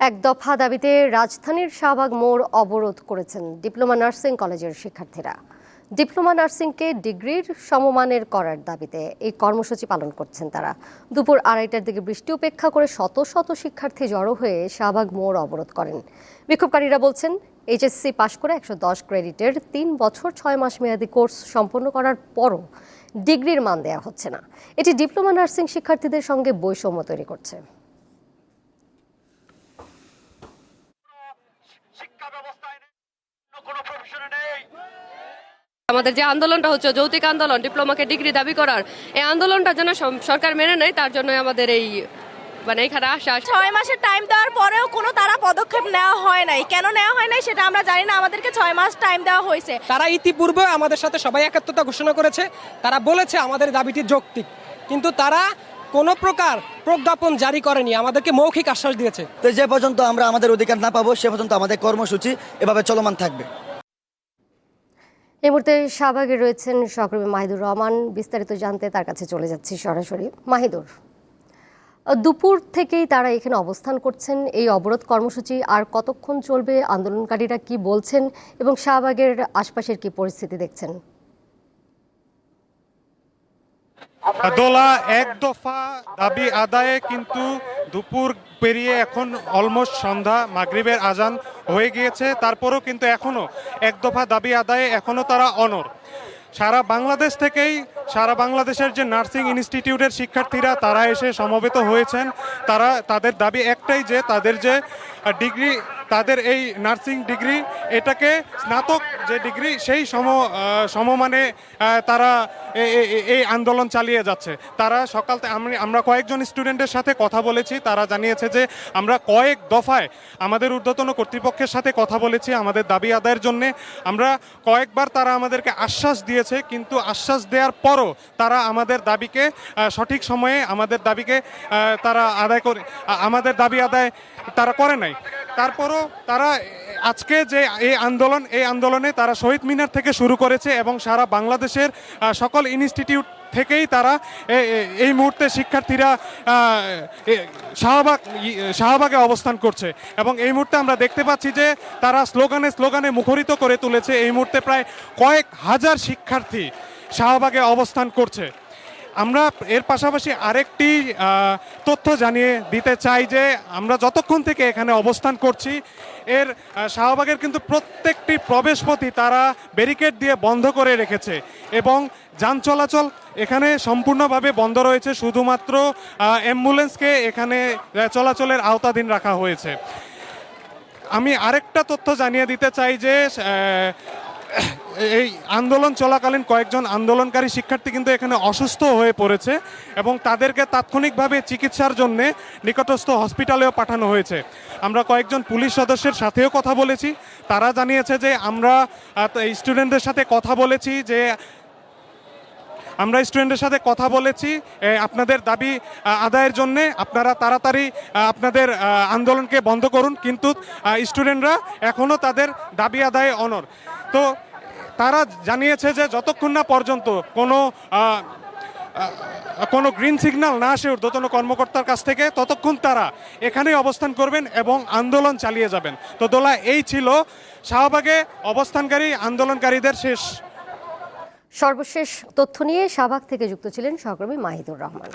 এক দফা দাবিতে রাজধানীর শাহবাগ মোড় অবরোধ করেছেন ডিপ্লোমা নার্সিং কলেজের শিক্ষার্থীরা। ডিপ্লোমা নার্সিংকে ডিগ্রির সমমানের করার দাবিতে এই কর্মসূচি পালন করছেন তারা। দুপুর আড়াইটার দিকে বৃষ্টি উপেক্ষা করে শত শত শিক্ষার্থী জড়ো হয়ে শাহবাগ মোড় অবরোধ করেন। বিক্ষোভকারীরা বলছেন, এইচএসসি পাশ করে একশো দশ ক্রেডিটের তিন বছর ছয় মাস মেয়াদী কোর্স সম্পন্ন করার পরও ডিগ্রির মান দেওয়া হচ্ছে না। এটি ডিপ্লোমা নার্সিং শিক্ষার্থীদের সঙ্গে বৈষম্য তৈরি করছে শিক্ষা ব্যবস্থায় নেই অন্য কোনো প্রফেশনে নেই আমাদের যে আন্দোলনটা হচ্ছে যৌতিক আন্দোলন ডিপ্লোমাকে ডিগ্রি দাবি করার এই আন্দোলনটা যেন সরকার মেনে নেয় তার জন্য আমাদের এই মানে এখানে আসা। ছয় মাসের টাইম দেওয়ার পরেও কোনো তারা পদক্ষেপ নেওয়া হয় নাই। কেন নেওয়া হয় নাই সেটা আমরা জানি না আমাদেরকে ছয় মাস টাইম দেওয়া হয়েছে। তারা ইতিপূর্বে আমাদের সাথে সবাই একাত্মতা ঘোষণা করেছে তারা বলেছে আমাদের দাবিটি যৌক্তিক। কিন্তু তারা কোনো প্রকার প্রজ্ঞাপন জারি করেনি আমাদেরকে মৌখিক আশ্বাস দিয়েছে। তো যে পর্যন্ত আমরা আমাদের অধিকার না পাবো সে পর্যন্ত আমাদের কর্মসূচি এভাবে চলমান থাকবে। এই মুহূর্তে শাহবাগে রয়েছেন সহকর্মী মাহিদুর রহমান। বিস্তারিত জানতে তার কাছে চলে যাচ্ছি সরাসরি। মাহিদুর, দুপুর থেকেই তারা এখানে অবস্থান করছেন। এই অবরোধ কর্মসূচি আর কতক্ষণ চলবে, আন্দোলনকারীরা কি বলছেন এবং শাহবাগের আশপাশের কি পরিস্থিতি দেখছেন? দোলা এক দফা দাবি আদায়ে কিন্তু দুপুর পেরিয়ে এখন অলমোস্ট সন্ধ্যা মাগরিবের আজান হয়ে গিয়েছে। তারপরেও কিন্তু এখনও এক দফা দাবি আদায়ে এখনও তারা অনর সারা বাংলাদেশ থেকেই সারা বাংলাদেশের যে নার্সিং ইনস্টিটিউটের শিক্ষার্থীরা তারা এসে সমবেত হয়েছেন। তারা তাদের দাবি একটাই যে তাদের যে ডিগ্রি তাদের এই নার্সিং ডিগ্রি, এটাকে স্নাতক যে ডিগ্রি, সেই সম সমমানে তারা এই আন্দোলন চালিয়ে যাচ্ছে। তারা সকাল আমি- আমরা কয়েকজন স্টুডেন্টের সাথে কথা বলেছি। তারা জানিয়েছে যে, আমরা কয়েক দফায় আমাদের ঊর্ধ্বতন কর্তৃপক্ষের সাথে কথা বলেছি আমাদের দাবি আদায়ের জন্য। আমরা কয়েকবার তারা আমাদেরকে আশ্বাস দিয়েছে, কিন্তু আশ্বাস দেওয়ার পরও তারা আমাদের দাবিকে সঠিক সময়ে আমাদের দাবিকে তারা আদায় করে আমাদের দাবি আদায় তারা করে নাই। তারপরও তারা আজকে যে এই আন্দোলন, এই আন্দোলনে তারা শহীদ মিনার থেকে শুরু করেছে এবং সারা বাংলাদেশের সকল ইনস্টিটিউট থেকেই তারা এই মুহূর্তে শিক্ষার্থীরা শাহবাগ শাহবাগে অবস্থান করছে। এবং এই মুহূর্তে আমরা দেখতে পাচ্ছি যে তারা স্লোগানে স্লোগানে মুখরিত করে তুলেছে। এই মুহূর্তে প্রায় কয়েক হাজার শিক্ষার্থী শাহবাগে অবস্থান করছে। আমরা এর পাশাপাশি আরেকটি তথ্য জানিয়ে দিতে চাই যে আমরা যতক্ষণ থেকে এখানে অবস্থান করছি, এর শাহবাগের কিন্তু প্রত্যেকটি প্রবেশপথই তারা ব্যারিকেড দিয়ে বন্ধ করে রেখেছে এবং যান চলাচল এখানে সম্পূর্ণভাবে বন্ধ রয়েছে, শুধুমাত্র অ্যাম্বুলেন্সকে এখানে চলাচলের আওতাধীন রাখা হয়েছে। আমি আরেকটা তথ্য জানিয়ে দিতে চাই যে এই আন্দোলন চলাকালীন কয়েকজন আন্দোলনকারী শিক্ষার্থী কিন্তু এখানে অসুস্থ হয়ে পড়েছে এবং তাদেরকে তাৎক্ষণিকভাবে চিকিৎসার জন্য নিকটস্থ হসপিটালেও পাঠানো হয়েছে। আমরা কয়েকজন পুলিশ সদস্যের সাথেও কথা বলেছি। তারা জানিয়েছে যে আমরা স্টুডেন্টদের সাথে কথা বলেছি যে আমরা স্টুডেন্টের সাথে কথা বলেছি আপনাদের দাবি আদায়ের জন্য আপনারা তাড়াতাড়ি আপনাদের আন্দোলনকে বন্ধ করুন। কিন্তু স্টুডেন্টরা এখনও তাদের দাবি আদায়ে অনর তো তারা জানিয়েছে যে যতক্ষণ না পর্যন্ত কোনো কোনো গ্রিন সিগন্যাল না আসে ঊর্ধ্বতন কর্মকর্তার কাছ থেকে, ততক্ষণ তারা এখানেই অবস্থান করবেন এবং আন্দোলন চালিয়ে যাবেন। তো দোলা, এই ছিল শাহবাগে অবস্থানকারী, আন্দোলনকারীদের শেষ। সর্বশেষ তথ্য নিয়ে শাহবাগ থেকে যুক্ত ছিলেন সহকর্মী মাহিদুর রহমান।